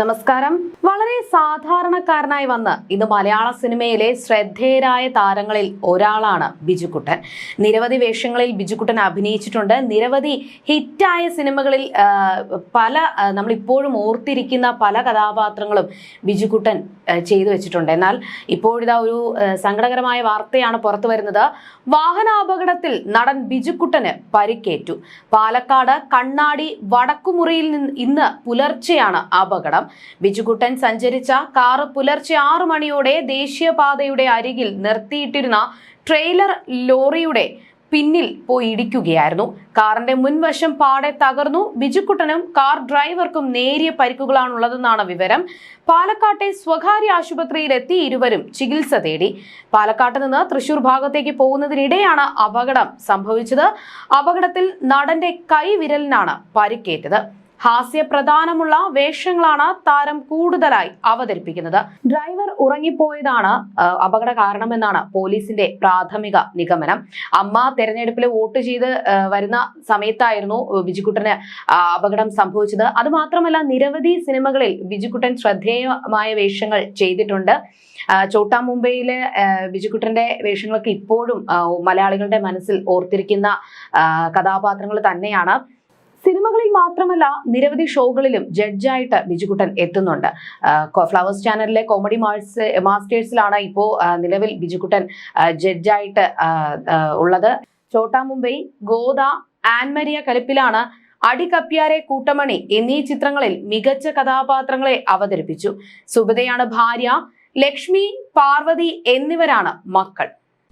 നമസ്കാരം. വളരെ സാധാരണക്കാരനായി വന്ന് ഇന്ന് മലയാള സിനിമയിലെ ശ്രദ്ധേയരായ താരങ്ങളിൽ ഒരാളാണ് ബിജുക്കുട്ടൻ. നിരവധി വേഷങ്ങളിൽ ബിജുക്കുട്ടൻ അഭിനയിച്ചിട്ടുണ്ട്. നിരവധി ഹിറ്റായ സിനിമകളിൽ പല നമ്മളിപ്പോഴും ഓർത്തിരിക്കുന്ന പല കഥാപാത്രങ്ങളും ബിജുക്കുട്ടൻ ചെയ്തു വെച്ചിട്ടുണ്ട്. എന്നാൽ ഇപ്പോഴിതാ ഒരു സങ്കടകരമായ വാർത്തയാണ് പുറത്തു വരുന്നത്. വാഹനാപകടത്തിൽ നടൻ ബിജുക്കുട്ടന് പരിക്കേറ്റു. പാലക്കാട് കണ്ണാടി വടക്കുമുറിയിൽ നിന്ന് ഇന്ന് പുലർച്ചെയാണ് അപകടം. ബിജുക്കുട്ടൻ സഞ്ചരിച്ച കാറ് പുലർച്ചെ ആറു മണിയോടെ ദേശീയപാതയുടെ അരികിൽ നിർത്തിയിട്ടിരുന്ന ട്രെയിലർ ലോറിയുടെ പിന്നിൽ പോയി ഇടിക്കുകയായിരുന്നു. കാറിന്റെ മുൻവശം പാടെ തകർന്നു. ബിജുക്കുട്ടനും കാർ ഡ്രൈവർക്കും നേരിയ പരിക്കുകളാണുള്ളതെന്നാണ് വിവരം. പാലക്കാട്ടെ സ്വകാര്യ ആശുപത്രിയിലെത്തി ഇരുവരും ചികിത്സ തേടി. പാലക്കാട്ട് നിന്ന് തൃശൂർ ഭാഗത്തേക്ക് പോകുന്നതിനിടെയാണ് അപകടം സംഭവിച്ചത്. അപകടത്തിൽ നടന്റെ കൈവിരലിനാണ് പരിക്കേറ്റത്. ഹാസ്യപ്രധാനമുള്ള വേഷങ്ങളാണ് താരം കൂടുതലായി അവതരിപ്പിക്കുന്നത്. ഡ്രൈവർ ഉറങ്ങിപ്പോയതാണ് അപകട കാരണമെന്നാണ് പോലീസിന്റെ പ്രാഥമിക നിഗമനം. അമ്മ തെരഞ്ഞെടുപ്പിൽ വോട്ട് ചെയ്ത് വരുന്ന സമയത്തായിരുന്നു ബിജുക്കുട്ടന് അപകടം സംഭവിച്ചത്. അതുമാത്രമല്ല നിരവധി സിനിമകളിൽ ബിജുക്കുട്ടൻ ശ്രദ്ധേയമായ വേഷങ്ങൾ ചെയ്തിട്ടുണ്ട്. ചോട്ടാ മുംബൈയിലെ ബിജുക്കുട്ടന്റെ വേഷങ്ങളൊക്കെ ഇപ്പോഴും മലയാളികളുടെ മനസ്സിൽ ഓർത്തിരിക്കുന്ന കഥാപാത്രങ്ങൾ തന്നെയാണ്. സിനിമകളിൽ മാത്രമല്ല നിരവധി ഷോകളിലും ജഡ്ജായിട്ട് ബിജുകുട്ടൻ എത്തുന്നുണ്ട്. ഫ്ലവേഴ്സ് ചാനലിലെ കോമഡി മാൾസ് മാസ്റ്റേഴ്സിലാണ് ഇപ്പോൾ നിലവിൽ ബിജുകുട്ടൻ ജഡ്ജായിട്ട് ഉള്ളത്. ചോട്ടാ മുംബൈ ഗോദ ആൻമരിയ കലിപ്പിലാണ് അടികപ്പ്യാരെ കൂട്ടമണി എന്നീ ചിത്രങ്ങളിൽ മികച്ച കഥാപാത്രങ്ങളെ അവതരിപ്പിച്ചു. സുബിതയാണ് ഭാര്യ ലക്ഷ്മി പാർവതി എന്നിവരാണ് മക്കൾ.